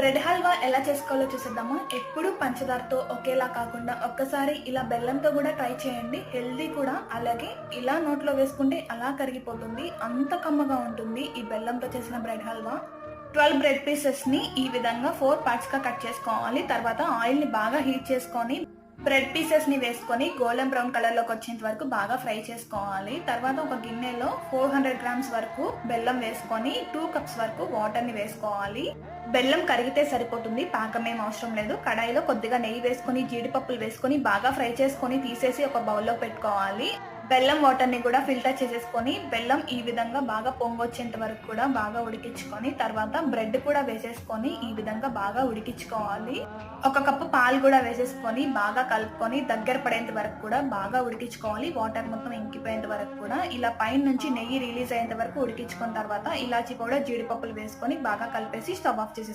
Bread halwa ఎలా చేసుకోవాలో చూసేద్దామా. ఎప్పుడు పంచదారతో ఒకేలా కాకుండా ఒక్కసారి ఇలా బెల్లంతో కూడా ట్రై చేయండి. హెల్దీ కూడా. అలాగే ఇలా నోట్లో వేసుకుంటే అలా కరిగిపోతుంది. అంత కమ్మగా ఉంటుంది ఈ బెల్లంతో చేసిన బ్రెడ్ హల్వా. ట్వెల్వ్ బ్రెడ్ పీసెస్ని ఈ విధంగా ఫోర్ పార్ట్స్గా కట్ చేసుకోవాలి. తర్వాత ఆయిల్ని బాగా హీట్ చేసుకొని బ్రెడ్ పీసెస్ని వేసుకొని గోల్డెన్ బ్రౌన్ కలర్లోకి వచ్చేంత వరకు బాగా ఫ్రై చేసుకోవాలి. తర్వాత ఒక గిన్నెలో ఫోర్ హండ్రెడ్ గ్రామ్స్ వరకు బెల్లం వేసుకొని టూ కప్స్ వరకు వాటర్ని వేసుకోవాలి. బెల్లం కరిగితే సరిపోతుంది పాకం ఏం అవసరం లేదు. కడాయిలో కొద్దిగా నెయ్యి వేసుకొని జీడిపప్పులు వేసుకొని బాగా ఫ్రై చేసుకొని తీసేసి ఒక బౌల్లో పెట్టుకోవాలి. బెల్లం వాటర్ని కూడా ఫిల్టర్ చేసేసుకొని బెల్లం ఈ విధంగా బాగా పొంగొచ్చేంత వరకు కూడా బాగా ఉడికించుకొని తర్వాత బ్రెడ్ కూడా వేసేసుకొని ఈ విధంగా బాగా ఉడికించుకోవాలి. ఒక కప్పు పాలు కూడా వేసేసుకొని బాగా కలుపుకొని దగ్గర పడేంత వరకు కూడా బాగా ఉడికించుకోవాలి. వాటర్ మొత్తం ఇంకిపోయేంత వరకు కూడా ఇలా పైన నుంచి నెయ్యి రిలీజ్ అయ్యేంత వరకు ఉడికించుకున్న తర్వాత ఇలాచి కూడా జీడిపప్పులు వేసుకొని బాగా కలిపేసి స్టవ్ ఆఫ్ చేసేసుకోవాలి.